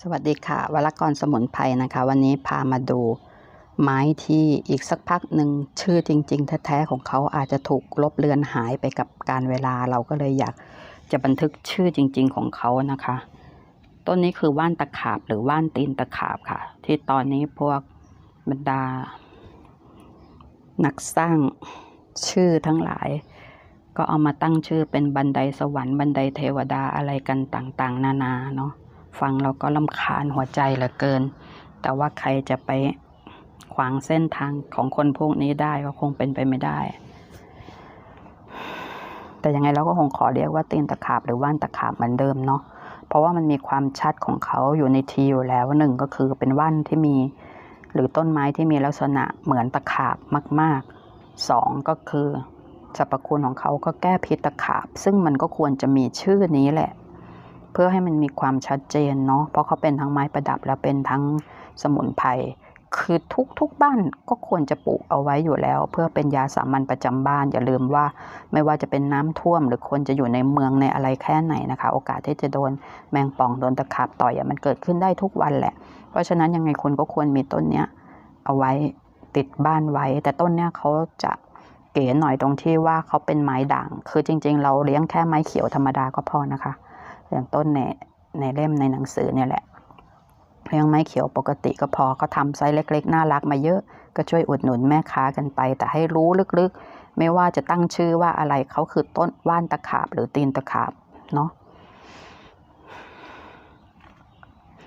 สวัสดีค่ะวรกรสมุนไพรนะคะ วันนี้พามาดู ไม้ที่อีกสักพักหนึ่งชื่อจริง ๆ แท้ๆของเขาอาจจะถูกลบเลือนหายไปกับการเวลาเราก็เลยอยากจะบันทึกชื่อจริง ๆ ของเขานะคะ ต้นนี้คือว่านตะขาบหรือว่านตีนตะขาบค่ะ ที่ตอนนี้พวกบรรดา นักสร้างชื่อทั้งหลาย ก็เอามาตั้งชื่อเป็นบันไดสวรรค์บันไดเทวดาอะไรกันต่างๆ นานาเนาะ ฟังเราก็ลำคาญหัวใจเหลือเกิน แต่ว่าใครจะไปขวางเส้นทางของคนพวกนี้ได้ก็คงเป็นไปไม่ได้ แต่ยังไงเราก็คงขอเรียกว่าตีนตะขาบหรือว่านตะขาบเหมือนเดิมเนาะ เพราะว่ามันมีความชัดของเขาอยู่ในทีอยู่แล้วหนึ่งก็คือเป็นว่านที่มี หรือต้นไม้ที่มีลักษณะเหมือนตะขาบมากๆสองก็คือสรรพคุณของเขาก็แก้พิษตะขาบ ซึ่งมันก็ควรจะมีชื่อนี้แหละ เพื่อให้มันมีความชัดเจนเนาะเพราะเขาเป็นทั้งไม้ประดับและเป็นทั้งสมุนไพรคือทุกทุกบ้านก็ควรจะปลูกเอาไว้อยู่แล้ว เพื่อเป็นยาสามัญประจำบ้านอย่าลืมว่าไม่ว่าจะเป็นน้ำท่วม หรือคนจะอยู่ในเมืองในอะไรแค่ไหนนะคะ โอกาสที่จะโดนแมงป่องโดนตะขาบต่อยมันเกิดขึ้นได้ทุกวันแหละ เพราะฉะนั้นยังไงคุณก็ควรมีต้นเนี้ยเอาไว้ติดบ้านไว้ แต่ต้นเนี้ยเขาจะเก๋หน่อยตรงที่ว่าเขาเป็นไม้ด่าง คือจริง ๆ เราเลี้ยงแค่ไม้เขียวธรรมดาก็พอนะคะ อย่างต้นในในเล่มในหนังสือเนี่ยแหละเลี้ยงไม้เขียวปกติก็พอเขาทำไซส์เล็ก ๆ น่ารักมาเยอะ ก็ช่วยอุดหนุนแม่ค้ากันไป แต่ให้รู้ลึกๆ ไม่ว่าจะตั้งชื่อว่าอะไรเขาคือต้นว่านตะขาบหรือตีนตะขาบเนาะ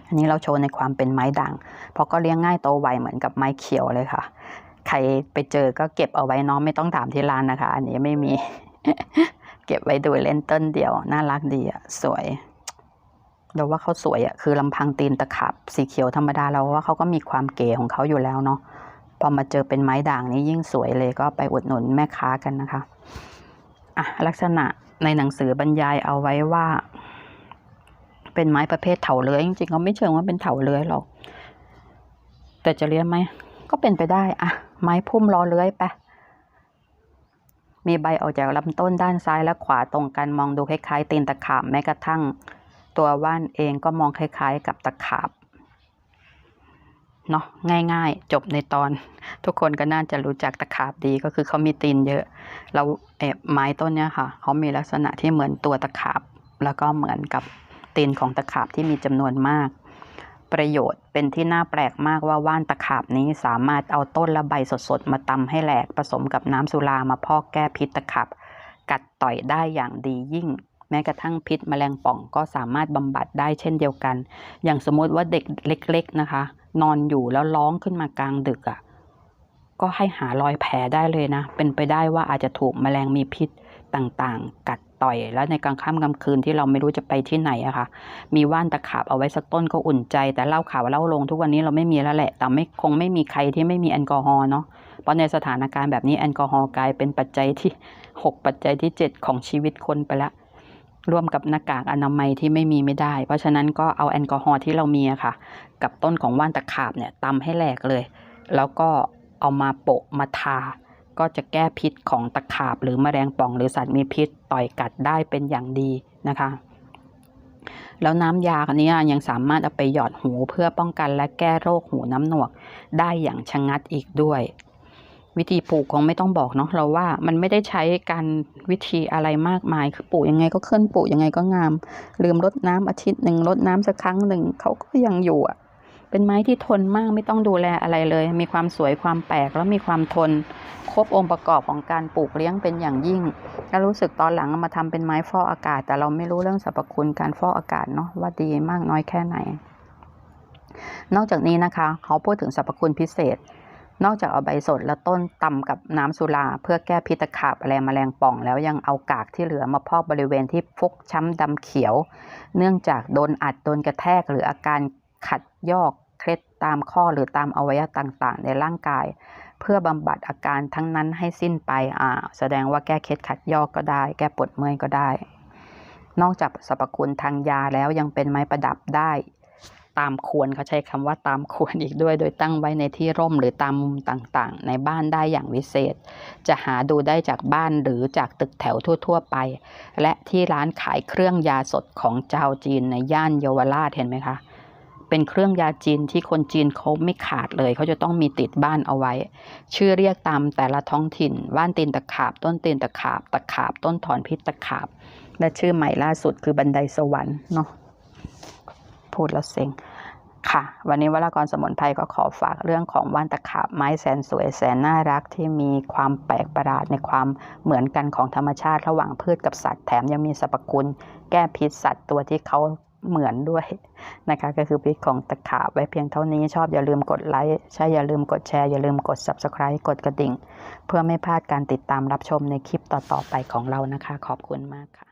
อันนี้เราโชว์ในความเป็นไม้ด่าง เพราะก็เลี้ยงง่ายโตไวเหมือนกับไม้เขียวเลยค่ะ ใครไปเจอก็เก็บเอาไว้น้องไม่ต้องถามที่ร้านนะคะ อันนี้ไม่มี เก็บไว้ดูเล่นต้นเดียว น่ารักดีอะสวย เราว่าเขาสวยอะคือลำพังตีนตะขับ สีเขียวธรรมดาเราว่าเขาก็มีความเก๋ของเขาอยู่แล้วเนาะพอมาเจอเป็นไม้ด่างนี้ยิ่งสวยเลยก็ไปอุดหนุนแม่ค้ากันนะคะอะลักษณะในหนังสือบรรยายเอาไว้ว่า เป็นไม้ประเภทเถาเลื้อยจริงๆเขาไม่เชิงว่าเป็นเถาเลื้อยหรอก แต่จะเลี้ยงไหมก็เป็นไปได้อะไม้พุ่มรอเลื้อยไป มีใบออกจากลำต้นด้านซ้ายและขวาตรงกันมองดูคล้ายๆ ตีนตะขาบแม้กระทั่ง ตัวว่านเองก็มองคล้ายๆ กับตะขาบเนาะง่ายๆ จบในตอน ทุกคนก็น่าจะรู้จักตะขาบดีก็คือเขามีตีนเยอะ เราเอบไม้ต้นเนี้ยค่ะเขามีลักษณะที่เหมือนตัวตะขาบ แล้วก็เหมือนกับตีนของตะขาบที่มีจำนวนมาก ประโยชน์ เป็นที่น่าแปลกมากว่าว่านตะขาบนี้สามารถเอาต้นและใบสดๆ มาตำให้แหลกผสมกับน้ำสุรามาพอกแก้พิษตะขาบกัดต่อยได้อย่างดียิ่ง แม้กระทั่งพิษแมลงป่องก็สามารถบำบัดได้เช่นเดียวกัน อย่างสมมติว่าเด็กเล็ก ๆนะคะ นอนอยู่แล้วร้องขึ้นมากลางดึกอะ่ะก็ให้หารอยแผลได้เลยนะ เป็นไปได้ว่าอาจจะถูกแมลงมีพิษต่างๆ กัด ต่อย แล้วในกลางค่ำกลางคืนที่เราไม่รู้จะไปที่ไหนอะค่ะ มีว่านตะขาบเอาไว้สักต้นก็อุ่นใจ แต่เล่าข่าวเล่าลงทุกวันนี้เราไม่มีแล้วแหละ แต่ไม่คงไม่มีใครที่ไม่มีแอลกอฮอล์เนาะ เพราะในสถานการณ์แบบนี้แอลกอฮอล์กลายเป็นปัจจัยที่ 6 ปัจจัยที่ 7 ของชีวิตคนไปล้วร่วมกับหน้ากากอนามัยที่ไม่มีไม่ได้ เพราะฉะนั้นก็เอาแอลกอฮอล์ที่เรามีอะค่ะ กับต้นของว่านตะขาบเนี่ยตำให้แหลกเลย แล้วก็เอามาโปะมาทา ก็จะแก้พิษของตะขาบหรือแมลงป่องหรือสัตว์มีพิษต่อยกัดได้เป็นอย่างดีนะคะแล้วน้ำยาคันนี้ยังสามารถเอาไปหยอดหูเพื่อป้องกันและแก้โรคหูน้ำหนวกได้อย่างชะงัดอีกด้วย วิธีปลูกคงไม่ต้องบอกเนาะเราว่ามันไม่ได้ใช้การวิธีอะไรมากมายคือปลูกยังไงก็เคลื่อนปลูกยังไงก็งาม ลืมรดน้ำอาทิตย์หนึ่งรดน้ำสักครั้งหนึ่งเขาก็ยังอยู่อะเป็นไม้ที่ทนมากไม่ต้องดูแลอะไรเลย มีความสวยความแปลกแล้วมีความทน รบองค์ประกอบของการปลูกเลี้ยงเป็นอย่างยิ่งแล้วรู้สึกตอนหลังมาทำเป็นไม้ฟอกอากาศ แต่เราไม่รู้เรื่องสรรพคุณการฟอกอากาศเนาะว่าดีมากน้อยแค่ไหน นอกจากนี้นะคะ เขาพูดถึงสรรพคุณพิเศษ นอกจากเอาใบสดและต้นตำกับน้ำสุรา เพื่อแก้พิษตะขาบแมลงแมลงป่อง แล้วยังเอากากที่เหลือมาพอกบริเวณที่ฟกช้ำดำเขียว เนื่องจากโดนอัดโดนกระแทกหรืออาการขัดยอกเคล็ดตามข้อหรือตามอวัยวะต่าง ๆ ในร่างกาย เพื่อบำบัดอาการทั้งนั้นให้สิ้นไปอ่าแสดงว่าแก้เคล็ดขัดยอกก็ได้ แก้ปวดเมื่อยก็ได้ นอกจากสรรพคุณทางยาแล้วยังเป็นไม้ประดับได้ ตามควรเขาใช้คำว่าตามควรอีกด้วย โดยตั้งไว้ในที่ร่มหรือตามมุมต่างๆ ในบ้านได้อย่างวิเศษ จะหาดูได้จากบ้านหรือจากตึกแถวทั่ว ๆ ไป และที่ร้านขายเครื่องยาสดของชาวจีนในย่านเยาวราชเห็นไหมคะ เป็นเครื่องยาจีนที่คนจีนเขาไม่ขาดเลย เขาจะต้องมีติดบ้านเอาไว้ ชื่อเรียกตามแต่ละท้องถิ่น ว่านตีนตะขาบ ต้นตีนตะขาบ ตะขาบ ต้นถอนพิษตะขาบ และชื่อใหม่ล่าสุดคือบันไดสวรรค์เนาะพูดแล้วเซ็งค่ะ วันนี้วรากรสมุนไพรก็ขอฝากเรื่องของว่านตะขาบไม้แสนสวยแสนน่ารักที่มีความแปลกประหลาดในความเหมือนกันของธรรมชาติระหว่างพืชกับสัตว์แถมยังมีสรรพคุณ แก้พิษสัตว์ตัวที่เขา เหมือนด้วยนะคะ ก็คือพิษของตะขาบไว้เพียงเท่านี้ชอบอย่าลืมกดไลค์ใช่อย่าลืมกดแชร์อย่าลืมกด subscribe กดกระดิ่ง เพื่อไม่พลาดการติดตามรับชมในคลิปต่อๆไปของเรานะคะ ขอบคุณมากค่ะ